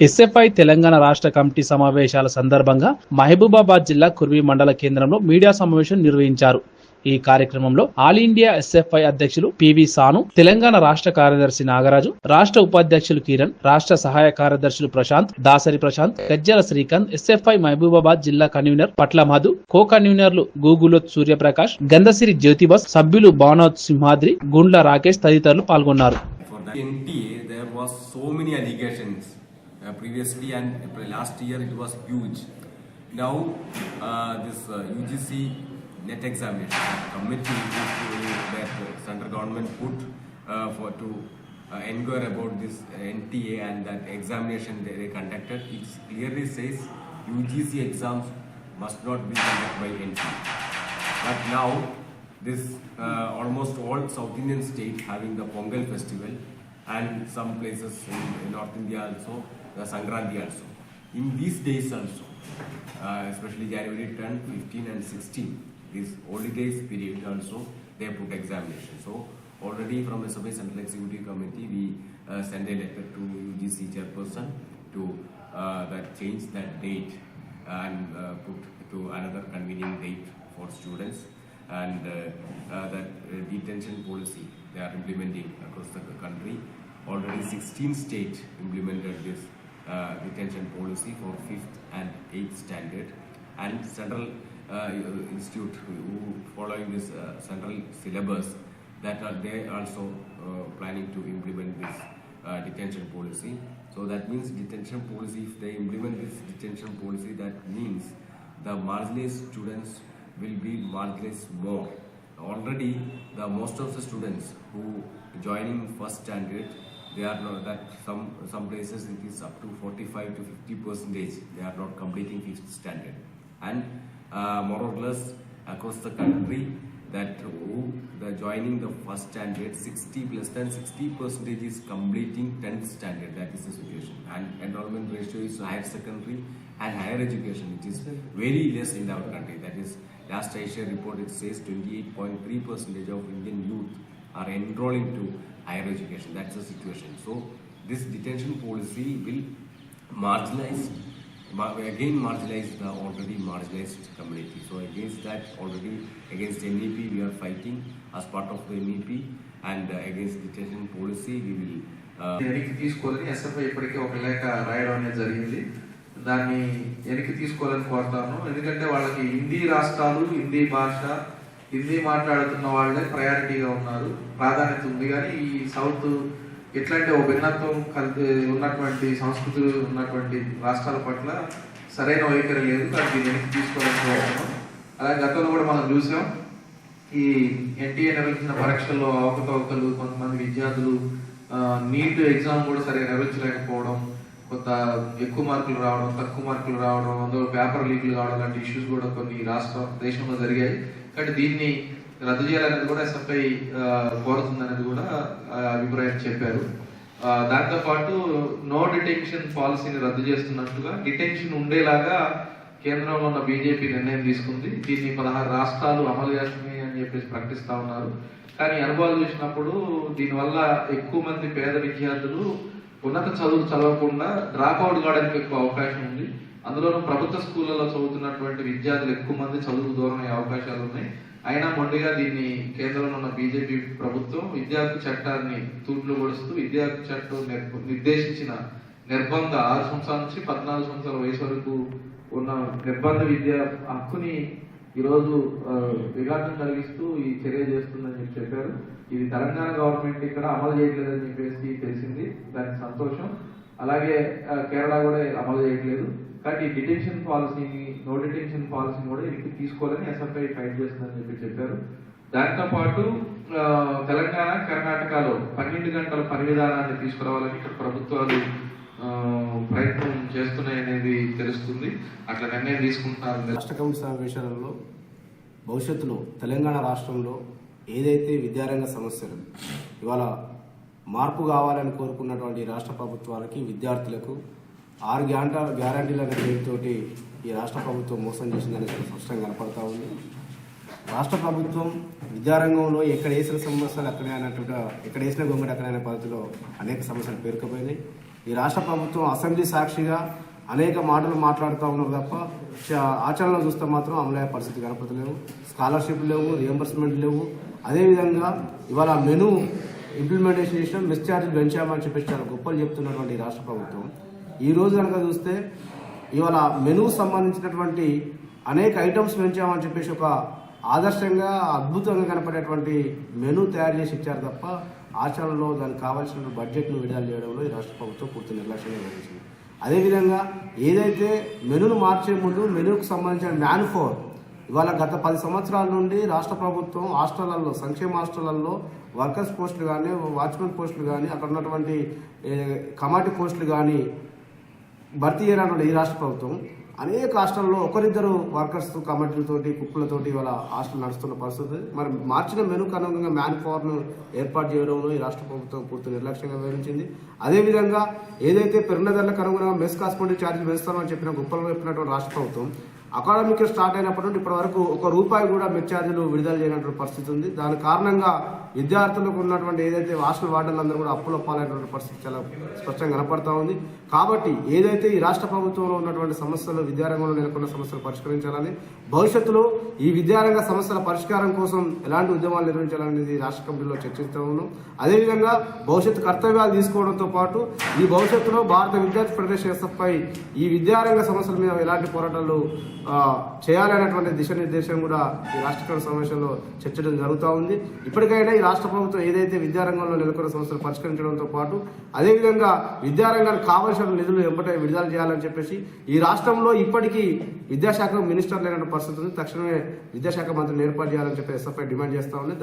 SFI Telangana రాష్ట్ర committee సమావేశాల సందర్భంగా మహబూబాబాద్ జిల్లా కుర్వి మండల కేంద్రంలో మీడియా సమావేశం నిర్వహించారు. ఈ కార్యక్రమంలో ఆల్ ఇండియా ఎస్ఎఫ్ఐ అధ్యక్షులు పివి సాను తెలంగాణ రాష్ట్ర కార్యదర్శి నాగరాజు రాష్ట్ర ఉపాధ్యక్షులు కిరణ్ రాష్ట్ర సహాయ కార్యదర్శులు ప్రశాంత్ దాసరి ప్రశాంత్ గజ్జల శ్రీకాంత్ ఎస్ఎఫ్ఐ మహబూబాబాద్ జిల్లా కన్వీనర్ పట్ల మధు కో కన్వీనర్లు గూగులోత్ సూర్యప్రకాష్ గంధసిరి జ్యోతిబస్ సభ్యులు భానోత్ సింహాద్రి గుండ్ల రాకేష్ తదితరులు పాల్గొన్నారు. NTA, there was so many allegations. Uh, previously, and last year it was huge. Now, uh, this uh, UGC net examination committee that central government put uh, for to uh, inquire about this NTA and that examination they, they conducted, it clearly says UGC exams must not be conducted by NTA. But now, this uh, almost all South Indian states having the Pongal festival and some places in North India also, the Sankranti also. In these days also, uh, especially January 10, 15 and 16, this holidays period also, they put examination. So already from the Survey Central Executive Committee, we uh, send a letter to UGC chairperson to uh, that change that date and uh, put to another convenient date for students and uh, uh, that uh, detention policy they are implementing across the country. Already 16 states implemented this uh, detention policy for 5th and 8th standard and central uh, institute who following this uh, central syllabus that are they also uh, planning to implement this uh, detention policy. So that means detention policy, if they implement this detention policy, that means the marginalized students will be marginalized more. Already, the most of the students who joining first standard, they are not that some some places it is up to 45 to 50 percentage. They are not completing fifth standard, and uh, more or less across the country that who the joining the first standard 60 less than 60 percentage is completing 10th standard. That is the situation. And enrollment ratio is higher secondary and higher education. It is very less in our country. That is last Asia report it says 28.3 percentage of Indian youth are enrolling to higher education that's the situation so this detention policy will marginalize again marginalize the already marginalized community. So against that already against NEP we are fighting as part of the NEP and against detention policy we will uh, వెనక్కి తీసుకోవాలని SFI ఇప్పటికే ఒక లేఖ రాయడం అనేది జరిగింది దాన్ని వెనక్కి తీసుకోవాలని కోరుతాను ఎందుకంటే వాళ్ళకి హిందీ రాష్ట్రాలు హిందీ భాష హిందీ మాట్లాడుతున్న వాళ్ళే ప్రయారిటీగా ఉన్నారు. ప్రాధాన్యత ఉంది కానీ ఈ సౌత్ ఎట్లాంటి ఒక భిన్నత్వం కలిపి ఉన్నటువంటి సంస్కృతులు ఉన్నటువంటి రాష్ట్రాల పట్ల సరైన వైఖరి లేదు. దానికి వెనక్కి తీసుకోవాలని అలాగే గతంలో కూడా మనం చూసాం ఈ ఎన్టీఏ నిర్వహించిన పరీక్షల్లో అవకతవకలు కొంతమంది విద్యార్థులు నీట్ ఎగ్జామ్ కూడా సరిగా నిర్వహించలేకపోవడం కొంత ఎక్కువ మార్కులు రావడం తక్కువ మార్కులు రావడం అందులో పేపర్ లీక్లు కావడం లాంటి ఇష్యూస్ కూడా కొన్ని రాష్ట్ర దేశంలో జరిగాయి. కానీ దీన్ని రద్దు చేయాలనేది కూడా ఎస్ఎఫ్ఐ కోరుతుందనేది కూడా అభిప్రాయం చెప్పారు. దాంతో పాటు నో డిటెన్షన్ పాలసీని రద్దు చేస్తున్నట్టుగా డిటెన్షన్ ఉండేలాగా కేంద్రంలో ఉన్న బీజేపీ నిర్ణయం తీసుకుంది. దీన్ని పదహారు రాష్ట్రాలు అమలు చేస్తున్నాయి అని చెప్పేసి ప్రకటిస్తా ఉన్నారు. కానీ అనుభవాలు చూసినప్పుడు దీనివల్ల ఎక్కువ మంది పేద విద్యార్థులు ఉన్నత చదువులు చదవకుండా డ్రాప్ అవుట్ కావడానికి ఎక్కువ అవకాశం ఉంది. అందులో ప్రభుత్వ స్కూళ్ళలో చదువుతున్నటువంటి విద్యార్థులు ఎక్కువ మంది చదువు దూరం అయ్యే అవకాశాలు ఉన్నాయి. అయినా మొండిగా దీన్ని కేంద్రంలో ఉన్న బీజేపీ ప్రభుత్వం విద్యార్థి చట్టాన్ని తూట్లు పొడుస్తూ విద్యార్థి చట్టం నిర్దేశించిన నిర్బంధ ఆరు సంవత్సరాల నుంచి పద్నాలుగు సంవత్సరాల వయసు వరకు ఉన్న నిర్బంధ విద్య హక్కుని ఈరోజు విఘాతం కలిగిస్తూ ఈ చర్య చేస్తుందని చెప్పి చెప్పారు. ఇది తెలంగాణ గవర్నమెంట్ ఇక్కడ అమలు చేయట్లేదని చెప్పేసి తెలిసింది. దానికి సంతోషం. అలాగే కేరళ కూడా అమలు చేయట్లేదు. కానీ ఈ డిటెన్షన్ పాలసీని నో డిటెన్షన్ పాలసీని కూడా వెనక్కి తీసుకోవాలని ఎస్ఎఫ్ఐ ఫైట్ చేస్తుందని చెప్పి చెప్పారు. దాంతో పాటు తెలంగాణ కర్ణాటకలో పన్నెండు గంటల పని విధానాన్ని తీసుకురావాలని ఇక్కడ ప్రభుత్వాలు ప్రయత్నం చేస్తున్నాయి అనేది తెలుస్తుంది. అట్లా నిర్ణయం తీసుకుంటున్నారు రాష్ట్ర కౌన్సిల్ సమావేశాలలో భవిష్యత్తులో తెలంగాణ రాష్ట్రంలో ఏదైతే విద్యారంగ సమస్యలు ఇవాళ మార్పు కావాలని కోరుకున్నటువంటి రాష్ట్ర ప్రభుత్వాలకి విద్యార్థులకు ఆరు గ్యాంట గ్యారంటీల పేరుతోటి ఈ రాష్ట్ర ప్రభుత్వం మోసం చేసిందని స్పష్టంగా కనపడతా ఉంది. రాష్ట్ర ప్రభుత్వం విద్యారంగంలో ఎక్కడ వేసిన సమస్యలు అక్కడే అన్నట్టుగా ఎక్కడ వేసిన గొంగడి అక్కడైన పద్ధతిలో అనేక సమస్యలు పేరుకుపోయినాయి. ఈ రాష్ట్ర ప్రభుత్వం అసెంబ్లీ సాక్షిగా అనేక మాటలు మాట్లాడుతూ ఉన్నారు తప్ప ఆచరణలో చూస్తే మాత్రం అమలయ్యే పరిస్థితి కనపడలేవు స్కాలర్షిప్ లేవు రియంబర్స్మెంట్ లేవు. అదేవిధంగా ఇవాళ మెను ఇంప్లిమెంటేషన్ చేసిన మిస్ పెంచామని చెప్పేసి చాలా గొప్పలు చెప్తున్నటువంటి రాష్ట్ర ప్రభుత్వం. ఈ రోజు కనుక చూస్తే ఇవాళ మెనూ సంబంధించినటువంటి అనేక ఐటమ్స్ పెంచామని చెప్పేసి ఒక ఆదర్శంగా అద్భుతంగా కనపడేటువంటి మెనూ తయారు చేసి ఇచ్చారు తప్ప ఆచరణలో దానికి కావాల్సిన బడ్జెట్ను విడుదల చేయడంలో ఈ రాష్ట్ర ప్రభుత్వం పూర్తి నిర్లక్ష్యంగా వహించింది అదేవిధంగా ఏదైతే మెనూను మార్చే ముందు మెనూకు సంబంధించిన మ్యాన్ ఫోర్ ఇవాళ గత పది సంవత్సరాల నుండి రాష్ట్ర ప్రభుత్వం హాస్టళ్ళలో సంక్షేమ హాస్టళ్ళలో వర్కర్స్ పోస్టులు కానీ వాచ్మెన్ పోస్టులు కానీ అక్కడ ఉన్నటువంటి కమాటి పోస్టులు కానీ భర్తీ చేయడానికి ఈ రాష్ట్ర ప్రభుత్వం అనేక హాస్టల్లో ఒకరిద్దరు వర్కర్స్ కమిటీలతోటి కుక్కులతోటి ఇవాళ హాస్టల్ నడుస్తున్న పరిస్థితి. మరి మార్చిన మెనుకు అనుగుణంగా మ్యాన్ పవర్ను ఏర్పాటు చేయడంలో ఈ రాష్ట్ర ప్రభుత్వం పూర్తి నిర్లక్ష్యంగా వివరించింది అదేవిధంగా ఏదైతే పెరిగిన ధరలకు అనుగుణంగా మెస్ కాస్మెటిక్ ఛార్జీలు వేస్తామని చెప్పిన గొప్పలు చెప్పినటువంటి రాష్ట్ర ప్రభుత్వం అకాడమిక్ స్టార్ట్ అయినప్పటి నుండి ఇప్పటి వరకు ఒక రూపాయి కూడా మెస్ ఛార్జీలు విడుదల చేయనటువంటి పరిస్థితి ఉంది. దాని కారణంగా విద్యార్థులకు ఉన్నటువంటి ఏదైతే హాస్టల్ వార్డర్లందరూ కూడా అప్పులు అప్పాలనేటువంటి పరిస్థితి చాలా స్పష్టంగా కనపడతా ఉంది. కాబట్టి ఏదైతే ఈ రాష్ట్ర ప్రభుత్వంలో ఉన్నటువంటి సమస్యలు విద్యారంగంలో నెలకొన్న సమస్యలు పరిష్కరించాలని భవిష్యత్తులో ఈ విద్యారంగ సమస్యల పరిష్కారం కోసం ఎలాంటి ఉద్యమాలు నిర్వహించాలనేది రాష్ట్ర కమిటీలో చర్చిస్తూ ఉన్నాం. అదేవిధంగా భవిష్యత్తు కర్తవ్యాలు తీసుకోవడంతో పాటు ఈ భవిష్యత్తులో భారత విద్యార్థి ఫెడరేషన్ ఎస్ఎఫ్ఐ ఈ విద్యారంగ సమస్యల మీద ఎలాంటి పోరాటాలు చేయాలనేటువంటి దిశానిర్దేశం కూడా ఈ రాష్ట్ర సమావేశంలో చర్చడం జరుగుతూ ఉంది. ఇప్పటికైనా ఈ రాష్ట్ర ప్రభుత్వం ఏదైతే విద్యారంగంలో నెలకొన్న సమస్యలు పరిష్కరించడంతో పాటు అదేవిధంగా విద్యారంగానికి కావాల్సిన నిధులు ఎంబటే విడుదల చేయాలని చెప్పేసి ఈ రాష్ట్రంలో ఇప్పటికీ విద్యాశాఖ మినిస్టర్ లేనటువంటి పరిస్థితి ఉంది. తక్షణమే విద్యాశాఖ మంత్రిని ఏర్పాటు చేయాలని చెప్పి ఎస్ఎఫ్ఐ డిమాండ్ చేస్తా ఉంది.